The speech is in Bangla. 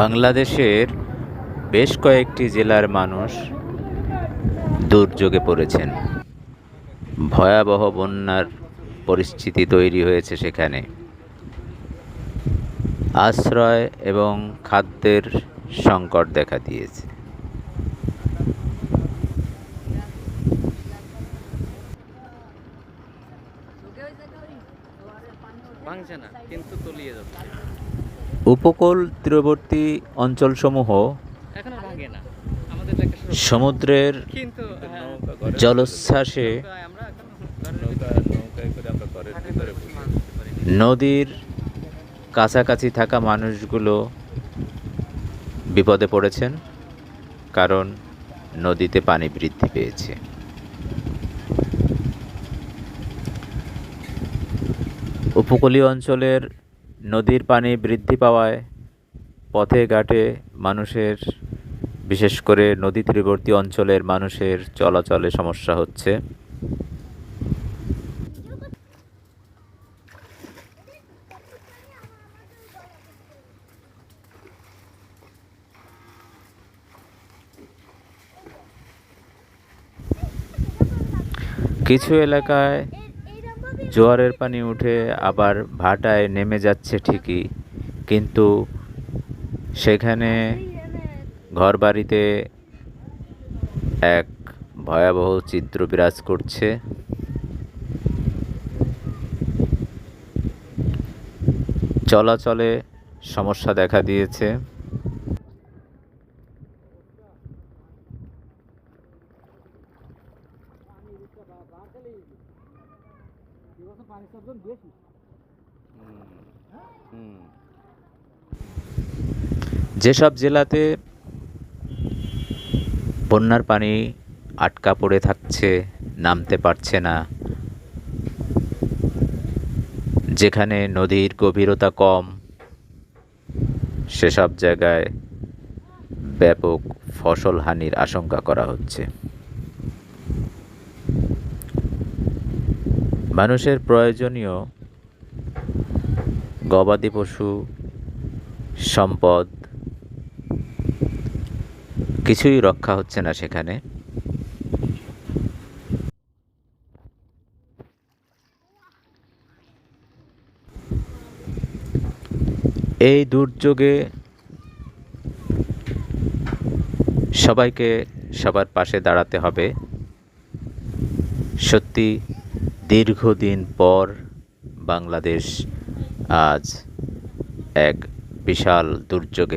বাংলাদেশের বেশ কয়েকটি জেলার মানুষ দুর্যোগে পড়েছেন। ভয়াবহ বন্যার পরিস্থিতি তৈরি হয়েছে সেখানে। আশ্রয় এবং খাদ্যের সংকট দেখা দিয়েছে। ভাঙছে না, কিন্তু তলিয়ে যাচ্ছে। উপকূল তীরবর্তী অঞ্চলসমূহ সমুদ্রের হ্যাঁ, জলোচ্ছ্বাসে। নদীর কাছাকাছি থাকা মানুষগুলো বিপদে পড়েছেন কারণ নদীতে পানি বৃদ্ধি পেয়েছে। উপকূলীয় অঞ্চলের নদীর পানি বৃদ্ধি পাওয়ায় পথে ঘাটে মানুষের, বিশেষ করে নদী তীরবর্তী অঞ্চলের মানুষের চলাচলে সমস্যা হচ্ছে। কিছু এলাকায় জোয়ারের পানি উঠে আবার ভাটায় নেমে যাচ্ছে ঠিকই, কিন্তু সেখানে ঘরবাড়িতে এক ভয়াবহ চিত্র বিরাজ করছে। চলাচলে সমস্যা দেখা দিয়েছে। যেসব জেলাতে বন্যার পানি আটকা পড়ে থাকছে, নামতে পারছে না, যেখানে নদীর গভীরতা কম, সেসব জায়গায় ব্যাপক ফসল হানির আশঙ্কা করা হচ্ছে। মানুষের প্রয়োজনীয় গবাদি পশু, সম্পদ, কিছুই রক্ষা হচ্ছে না সেখানে। এই দুর্যোগে সবাইকে সবার পাশে দাঁড়াতে হবে। সত্যি দীর্ঘদিন পর বাংলাদেশ আজ এক বিশাল দুর্যোগে